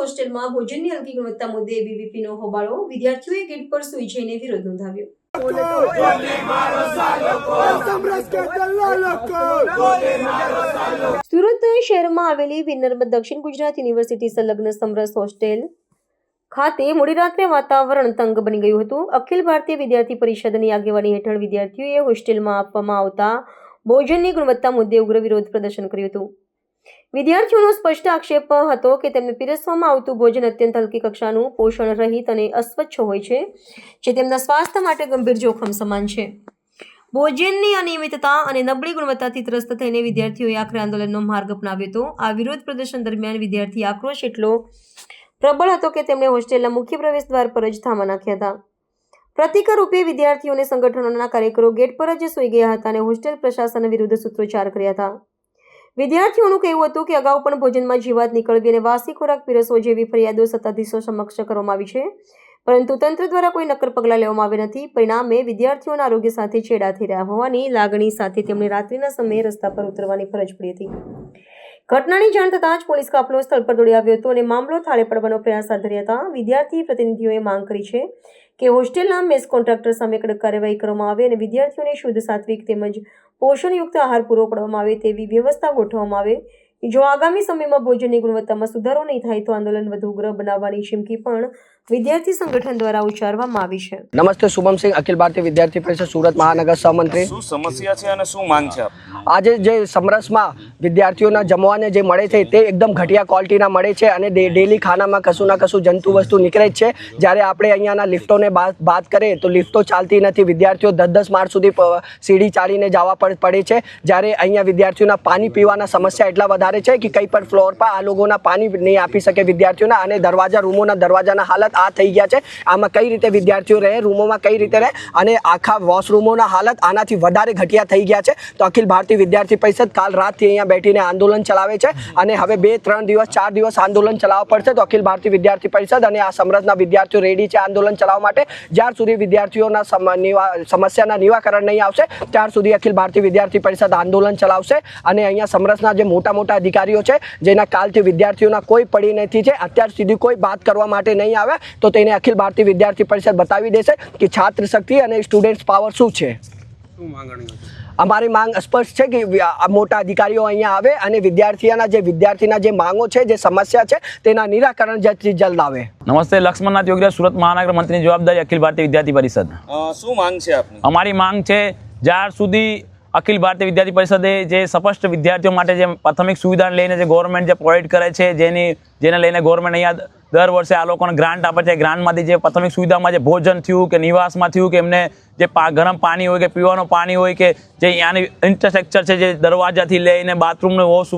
હોસ્ટેલમાં ભોજનની હલકી ગુણવત્તા મુદ્દે એબીવીપીનો હોબાળો, વિદ્યાર્થીઓએ ગેટ પર સૂઈ જઈને વિરોધ નોંધાવ્યો. સુરત શહેરમાં આવેલી વિનર્મદ દક્ષિણ ગુજરાત યુનિવર્સિટી સંલગ્ન સમરસ હોસ્ટેલ ખાતે મોડી રાત્રે વાતાવરણ તંગ બની ગયું હતું. અખિલ ભારતીય વિદ્યાર્થી પરિષદની આગેવાની હેઠળ વિદ્યાર્થીઓએ હોસ્ટેલમાં આપવામાં આવતા ભોજનની ગુણવત્તા મુદ્દે ઉગ્ર વિરોધ પ્રદર્શન કર્યું હતું. વિદ્યાર્થીઓનો સ્પષ્ટ આક્ષેપ હતો કે તેમને પીરસવામાં આવતું ભોજન અત્યંત હલકી કક્ષાનું પોષણ રહિત અને અસ્વચ્છ હોય છે, જે તેમના સ્વાસ્થ્ય માટે ગંભીર જોખમ સમાન છે. ભોજનની અનિયમિતતા અને નબળી ગુણવત્તાથી ત્રસ્ત થઈને વિદ્યાર્થીઓએ આખરે આંદોલનનો માર્ગ અપનાવ્યો હતો. આ વિરોધ પ્રદર્શન દરમિયાન વિદ્યાર્થી આક્રોશ એટલો પ્રબળ હતો કે તેમણે હોસ્ટેલના મુખ્ય પ્રવેશ દ્વાર પર જ થામા નાખ્યા હતા. પ્રતિકરૂપે વિદ્યાર્થીઓને સંગઠનોના કાર્યકરો ગેટ પર જ સૂઈ ગયા હતા અને હોસ્ટેલ પ્રશાસન વિરુદ્ધ સૂત્રોચ્ચાર કર્યા હતા. વિદ્યાર્થીઓનું કહેવું હતું કે અગાઉ પણ ભોજનમાં જીવાત નીકળવી અને વાસી ખોરાક પીરસવો જેવી ફરિયાદો સત્તાધીશો સમક્ષ કરવામાં આવી છે. પરંતુ તંત્ર દ્વારા કોઈ નક્કર પગલાં લેવામાં આવ્યા નથી. પરિણામે વિદ્યાર્થીઓના આરોગ્ય સાથે છેડા થઈ રહ્યા હોવાની લાગણી સાથે તેમણે રાત્રિના સમયે રસ્તા પર ઉતરવાની ફરજ પડી હતી. ઘટનાની જાણ થતાં જ પોલીસ કાફલો સ્થળ પર દોડી આવ્યો હતો અને મામલો થાળે પડવાનો પ્રયાસ હાથ ધર્યા હતા. વિદ્યાર્થી પ્રતિનિધિઓએ માંગ કરી છે કે હોસ્ટેલના મેસ કોન્ટ્રાક્ટર સામે કડક કાર્યવાહી કરવામાં આવે અને વિદ્યાર્થીઓને શુદ્ધ સાત્વિક તેમજ પોષણયુક્ત આહાર પૂરો પાડવામાં આવે તેવી વ્યવસ્થા ગોઠવવામાં આવે. જો આગામી સમયમાં ભોજનની ગુણવત્તામાં સુધારો નહીં થાય તો આંદોલન વધુ ઉગ્ર બનાવવાની ચીમકી પણ વિદ્યાર્થી સંગઠન દ્વારા ઉચ્ચારવામાં આવી છે. નમસ્તે શુભમ સિંહ અખિલ ભારતીય વિદ્યાર્થી પરિષદ સુરત મહાનગર સહમંત્રી શું સમસ્યા છે અને શું માંગ છે આજે જે સમરસમાં વિદ્યાર્થીઓના જમવાને જે મળે છે તે એકદમ ઘટિયા ક્વોલિટીના મળે છે અને ડે- ડેલી ખાનામાં કશું ના કશું જંતુ વસ્તુ નીકળે જ છે. જ્યારે આપણે અહીંયાના લિફ્ટોને વાત બાદ કરીએ તો લિફ્ટો ચાલતી નથી. વિદ્યાર્થીઓ દસ દસ માળ સુધી સીડી ચાલીને જવા પડ- પડે છે. જ્યારે અહીંયા વિદ્યાર્થીઓના પાણી પીવાના સમસ્યા એટલા વધારે છે કે કંઈ પણ ફ્લોર પર આ લોકોના પાણી નહીં આપી શકે વિદ્યાર્થીઓના અને દરવાજા રૂમોના દરવાજાના હાલત આ થઈ ગયા છે. આમાં કઈ રીતે વિદ્યાર્થીઓ રહે, રૂમોમાં કઈ રીતે રહે અને આખા વોશરૂમોના હાલત આનાથી વધારે ઘટિયા થઈ ગયા છે. તો અખિલ ભારતીય વિદ્યાર્થી પરિષદ કાલ રાતથી અહીંયા બેઠીને આંદોલન ચલાવે છે અને હવે બે, ત્રણ દિવસ, ચાર દિવસ આંદોલન ચલાવવા પડશે. તો અખિલ ભારતીય વિદ્યાર્થી પરિષદ અને આ સમરસના વિદ્યાર્થીઓ રેડી છે આંદોલન ચલાવવા માટે. જ્યાર સુધી વિદ્યાર્થીઓના સમસ્યાના નિવાકરણ નહીં આવશે, ત્યાર સુધી અખિલ ભારતીય વિદ્યાર્થી પરિષદ આંદોલન ચલાવશે અને અહીંયા સમરસના જે મોટા મોટા અધિકારીઓ છે, જેના કાલથી વિદ્યાર્થીઓના કોઈ પડી નથી છે, અત્યાર સુધી કોઈ વાત કરવા માટે નહીં આવે. તો તેને અખિલ ભારતીય વિદ્યાર્થી પરિષદ બતાવી દેશે કે છાત્ર શક્તિ અને સ્ટુડન્ટ્સ પાવર શું છે. અમારી માંગ સ્પષ્ટ છે કે આ મોટા અધિકારીઓ અહીંયા આવે અને વિદ્યાર્થીઓના જે વિદ્યાર્થીના જે માંગો છે જે સમસ્યા છે તેના નિરાકરણ જલ્દથી જલ્દ આવે. નમસ્તે લક્ષ્મણનાથ યોગીરાજ સુરત મહાનગર મંત્રીની જવાબદારી અખિલ ભારતીય વિદ્યાર્થી પરિષદ. શું માંગ છે આપની? અમારી માંગ છે જ્યાર સુધી અખિલ ભારતીય વિદ્યાર્થી પરિષદે જે સ્પષ્ટ વિદ્યાર્થીઓ માટે જે પ્રાથમિક સુવિધાને લઈને જે ગવર્મેન્ટ જે પ્રોવાઈડ કરે છે જેની જેને લઈને ગવર્મેન્ટ અહીંયા દર વર્ષે આ લોકોને ગ્રાન્ટ આપે છે. ગ્રાન્ટમાંથી જે પ્રાથમિક સુવિધામાં જે ભોજન થયું કે નિવાસમાં થયું કે એમને જે ગરમ પાણી હોય કે પીવાનું પાણી હોય કે જે અહીંયાની ઇન્ફ્રાસ્ટ્રક્ચર છે જે દરવાજાથી લઈને બાથરૂમનો વોશ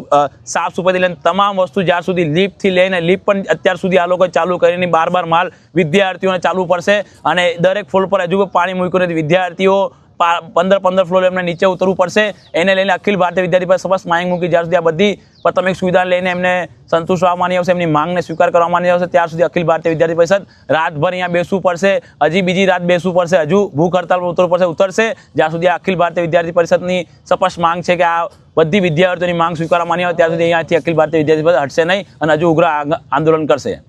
સાફ સફાઈથી લઈને તમામ વસ્તુ જ્યાર સુધી લિફ્ટથી લઈને લીપ પણ અત્યાર સુધી આ લોકોએ ચાલુ કરીને બાર બાર માલ વિદ્યાર્થીઓને ચાલુ પડશે. અને દરેક ફૂલ પર હજુ પણ મૂક્યું નથી. વિદ્યાર્થીઓ પંદર પંદર ફ્લોર એમને નીચે ઉતરવું પડશે. એને લઈને અખિલ ભારતીય વિદ્યાર્થી પર સમસ્ત માંગ મૂકી જ્યાં સુધી આ બધી પ્રાથમિક સુવિધા લઈને એમને સંતુષ્ટ આવવાની આવશે, એમની માંગને સ્વીકાર કરવાની આવશે, ત્યાર સુધી અખિલ ભારતીય વિદ્યાર્થી પરિષદ રાતભર અહીંયા બેસવું પડશે. હજી બીજી રાત બેસવું પડશે, હજુ ભૂખ હડતાલ પર ઉતરવું પડશે, ઉતરશે. જ્યાં સુધી અખિલ ભારતીય વિદ્યાર્થી પરિષદની સ્પષ્ટ માંગ છે કે આ બધી વિદ્યાર્થીઓની માંગ સ્વીકારવામાં આવે, ત્યાં સુધી અહીંયાથી અખિલ ભારતીય વિદ્યાર્થી પરિષદ હટશે નહીં અને હજુ ઉગ્ર આંદોલન કરશે.